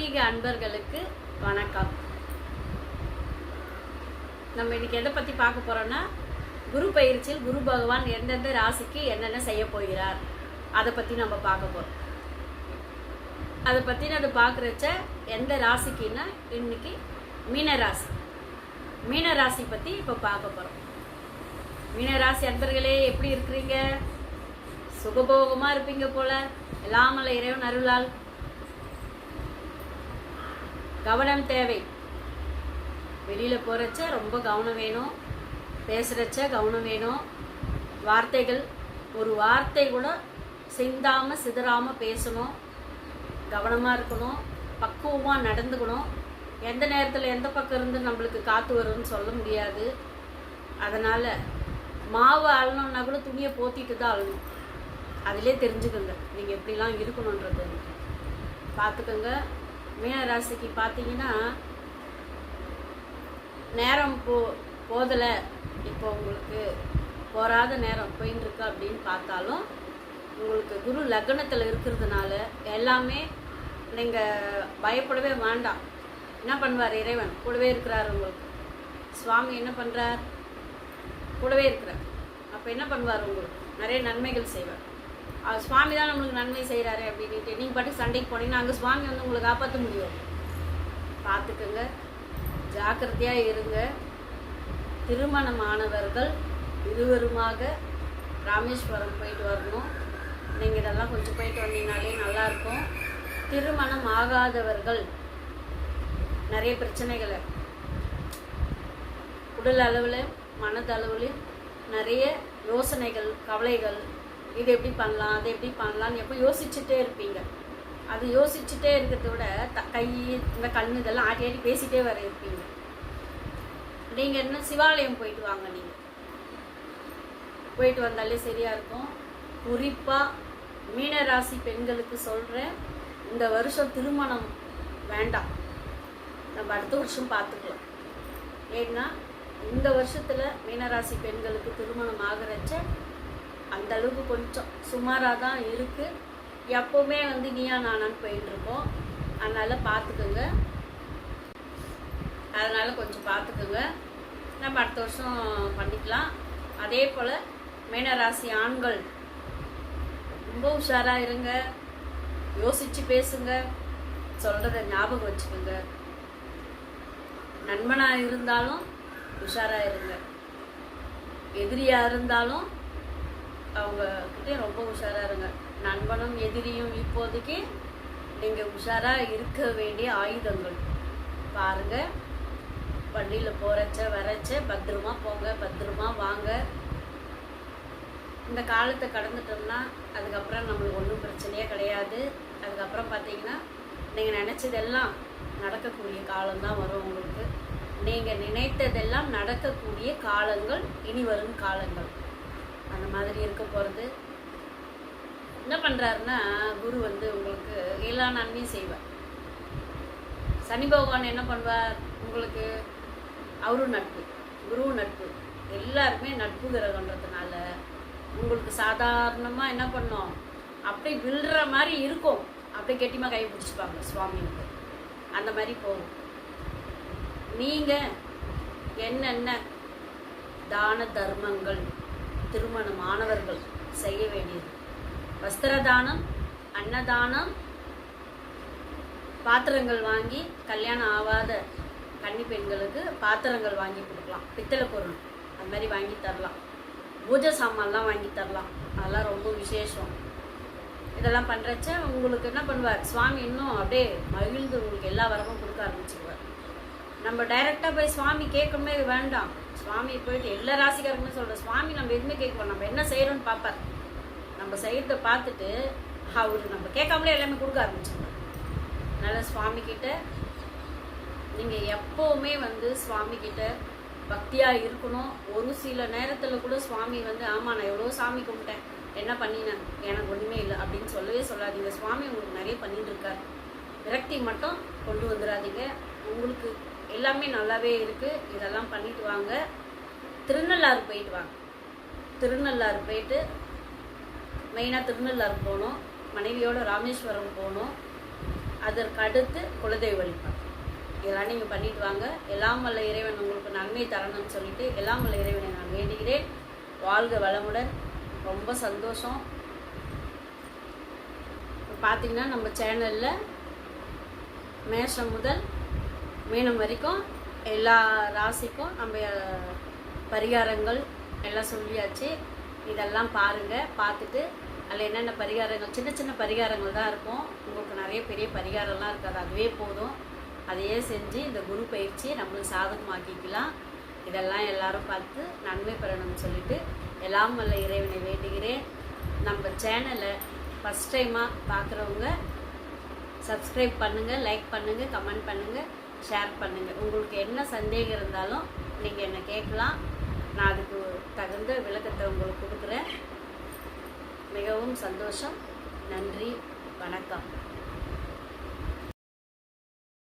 ஆன்மீக அன்பர்களுக்கு வணக்கம். நம்ம இன்னைக்கு எதை பற்றி பார்க்க போறோம்னா குரு பயிற்சியில் குரு பகவான் எந்தெந்த ராசிக்கு என்னென்ன செய்ய போகிறார் அதை பற்றி நம்ம பார்க்க போகிறோம் அதை பற்றி நான் பார்க்குறச்ச எந்த ராசிக்குன்னா இன்னைக்கு மீனராசி மீனராசி பற்றி இப்போ பார்க்க போகிறோம் மீனராசி அன்பர்களே எப்படி இருக்கிறீங்க? சுகபோகமாக இருப்பீங்க போல. எல்லாமல்ல இறைவன் அருளால். கவனம் தேவை. வெளியில் போகிறச்ச ரொம்ப கவனம் வேணும். பேசுகிறச்ச கவனம் வேணும். வார்த்தைகள் ஒரு வார்த்தை கூட சிந்தாமல் சிதறாமல் பேசணும். கவனமாக இருக்கணும். பக்குவமாக நடந்துக்கணும். எந்த நேரத்தில் எந்த பக்கம் இருந்து நம்மளுக்கு காற்று வரும்னு சொல்ல முடியாது. அதனால் மாவு அழணும்னா கூட துணியை போத்திட்டு தான் அழணும் அதிலே தெரிஞ்சுக்கோங்க. நீங்கள் எப்படிலாம் இருக்கணுன்றது பார்த்துக்கோங்க மீனராசிக்கு பார்த்தீங்கன்னா நேரம் போ போதலை. இப்போ உங்களுக்கு போராத நேரம் போயின்னு அப்படின்னு பார்த்தாலும் உங்களுக்கு குரு லக்னத்தில் இருக்கிறதுனால எல்லாமே நீங்கள் பயப்படவே வேண்டாம். என்ன பண்ணுவார் இறைவன்? கூடவே இருக்கிறார் உங்களுக்கு. சுவாமி என்ன பண்ணுறார் கூடவே இருக்கிறார். அப்போ என்ன பண்ணுவார் உங்களுக்கு? நிறைய நன்மைகள் செய்வார். சுவாமி தான் நம்மளுக்கு நன்மை செய்கிறாரு அப்படின்ட்டு நீங்கள் பாட்டுக்கு சண்டைக்கு போனீங்கன்னா அங்கே சுவாமி வந்து உங்களை காப்பாற்ற முடியும். பார்த்துக்கோங்க ஜாக்கிரதையாக இருங்க. திருமணமானவர்கள் இருவருமாக ராமேஸ்வரம் போயிட்டு வரணும். நீங்கள் இதெல்லாம் கொஞ்சம் போயிட்டு வந்தீங்கனாலே நல்லாயிருக்கும் திருமணம் ஆகாதவர்கள் நிறைய பிரச்சனைகளை உடல் அளவில் மனதளவில் நிறைய யோசனைகள் கவலைகள் இது எப்படி பண்ணலாம் அதை எப்படி பண்ணலாம்னு எப்போ யோசிச்சுட்டே இருப்பீங்க. அது யோசிச்சுட்டே இருக்கிறத விட த கை இந்த கண் இதெல்லாம் ஆட்டி ஆட்டி பேசிட்டே வர இருப்பீங்க. நீங்கள் என்ன சிவாலயம் போயிட்டு வாங்க நீங்கள் போயிட்டு வந்தாலே சரியாக இருக்கும். குறிப்பாக மீனராசி பெண்களுக்கு சொல்கிறேன் இந்த வருஷம் திருமணம் வேண்டாம். நம்ம அடுத்த வருஷம் பார்த்துக்கலாம். ஏன்னா இந்த வருஷத்தில் மீனராசி பெண்களுக்கு திருமணம் ஆகிறச்ச அந்த அளவுக்கு கொஞ்சம் சுமாராக தான் இருக்குது எப்போவுமே வந்து நீயா நானான்னு போயிட்டுருக்கோம் அதனால் பார்த்துக்குங்க அதனால் கொஞ்சம் பார்த்துக்குங்க நம்ம அடுத்த வருஷம் பண்ணிக்கலாம். அதே போல் மீனராசி ஆண்கள் ரொம்ப உஷாராக இருங்க. யோசித்து பேசுங்க. சொல்கிறத ஞாபகம் வச்சுக்கோங்க. நண்பனாக இருந்தாலும் உஷாராக இருங்க. எதிரியாக இருந்தாலும் அவங்கக்கிட்டே ரொம்ப உஷாராக இருங்க. நண்பனும் எதிரியும் இப்போதைக்கு நீங்கள் உஷாராக இருக்க வேண்டிய ஆயுதங்கள். பாருங்கள் வண்டியில் போகிறச்ச வரச்ச பத்திரமா போங்க பத்திரமா வாங்க. இந்த காலத்தை கடந்துட்டோம்னா அதுக்கப்புறம் நம்மளுக்கு ஒன்றும் பிரச்சனையே கிடையாது. அதுக்கப்புறம் பார்த்தீங்கன்னா நீங்கள் நினச்சதெல்லாம் நடக்கக்கூடிய காலம்தான் வரும் உங்களுக்கு. நீங்கள் நினைத்ததெல்லாம் நடக்கக்கூடிய காலங்கள் இனி வரும் காலங்கள். அந்த மாதிரி இருக்க போகிறது என்ன பண்ணுறாருன்னா குரு வந்து உங்களுக்கு எல்லா நன்மையும் செய்வார். சனி பகவான் என்ன பண்ணுவார்? உங்களுக்கு அவரும் நட்பு குருவும் நட்பு. எல்லாருமே நட்பு கிரகன்றதுனால உங்களுக்கு சாதாரணமாக என்ன பண்ணோம்? அப்படியே விழுற மாதிரி இருக்கும். அப்படியே கெட்டிமா கை பிடிச்சிப்பாங்க சுவாமிக்கு அந்த மாதிரி போகும். நீங்கள் என்னென்ன தான தர்மங்கள் திருமணமானவர்கள் செய்ய வேண்டியது. வஸ்திரதானம் அன்னதானம் பாத்திரங்கள் வாங்கி கல்யாணம் ஆகாத கன்னி பெண்களுக்கு பாத்திரங்கள் வாங்கி கொடுக்கலாம். பித்தளை பொருள் அது மாதிரி வாங்கி தரலாம். பூஜை சாமான்லாம் வாங்கி தரலாம். அதெல்லாம் ரொம்ப விசேஷம். இதெல்லாம் பண்ணுறச்ச உங்களுக்கு என்ன பண்ணுவார்? சுவாமி இன்னும் அப்படியே மகிழ்ந்து உங்களுக்கு எல்லா வரமும் கொடுக்க ஆரம்பிச்சிருவார். நம்ம டைரெக்டாக போய் சுவாமி கேட்கணுமே வேண்டாம். சுவாமி போயிட்டு எல்லா ராசிக்காரங்களும் சொல்கிற சுவாமி நம்ம எதுவுமே கேட்கணும் நம்ம என்ன செய்கிறோன்னு பார்ப்பார் நம்ம செய்கிறத பார்த்துட்டு அவர் நம்ம கேட்காமலே எல்லாமே கொடுக்க ஆரம்பிச்சிருவார். அதனால் சுவாமிக்கிட்ட நீங்கள் எப்போவுமே வந்து சுவாமிக்கிட்ட பக்தியாக இருக்கணும். ஒரு சில நேரத்தில் கூட சுவாமி வந்து ஆமாம் நான் எவ்வளோ சாமி கும்பிட்டேன். என்ன பண்ணினேன் எனக்கு ஒன்றுமே இல்லை. அப்படின்னு சொல்லவே சொல்லாதீங்க. சுவாமி உங்களுக்கு நிறைய பண்ணிட்டு இருக்காரு. விரக்தி மட்டும் கொண்டு வந்துடாதீங்க. உங்களுக்கு எல்லாமே நல்லாவே இருக்குது இதெல்லாம் பண்ணிட்டு வாங்க. திருநள்ளாறு போயிட்டு வாங்க. திருநள்ளாறு போயிட்டு மெயினாக திருநள்ளாறு போகணும் மனைவியோட ராமேஸ்வரம் போகணும் அதற்கு அடுத்து குலதெய்வ வழிபாடு. இதெல்லாம் நீங்கள் பண்ணிட்டு வாங்க. எல்லாம் வல்ல இறைவன் உங்களுக்கு நன்மை தரணும்னு சொல்லிட்டு எல்லாம் வல்ல இறைவனை நான் வேண்டுகிறேன். வாழ்க வளமுடன். ரொம்ப சந்தோஷம். பார்த்தீங்கன்னா நம்ம சேனலில் மேஷம் முதல் மீனம் வரைக்கும் எல்லா ராசிக்கும் நம்ம பரிகாரங்கள் எல்லாம் சொல்லியாச்சு. இதெல்லாம் பாருங்கள் பார்த்துட்டு அதில் என்னென்ன பரிகாரங்கள் சின்ன சின்ன பரிகாரங்கள் தான் இருக்கும். உங்களுக்கு நிறைய பெரிய பரிகாரம்லாம் இருக்காது. அதுவே போதும். அதையே செஞ்சு இந்த குரு பயிற்சி நம்மளுக்கு சாதகமாக்கிக்கலாம். இதெல்லாம் எல்லாரும் பார்த்து நன்மை பெறணும்னு சொல்லிட்டு எல்லாம் வல்ல இறைவனை வேண்டுகிறேன். நம்ம சேனலை ஃபஸ்ட் டைமாக பார்க்குறவங்க சப்ஸ்கிரைப் பண்ணுங்கள் லைக் பண்ணுங்கள் கமெண்ட் பண்ணுங்கள் ஷேர் பண்ணுங்கள் உங்களுக்கு என்ன சந்தேகம் இருந்தாலும் நீங்கள் என்னை கேட்கலாம். நான் அதுக்கு தகுந்த விளக்கத்தை உங்களுக்கு கொடுக்குறேன். மிகவும் சந்தோஷம். நன்றி. வணக்கம்.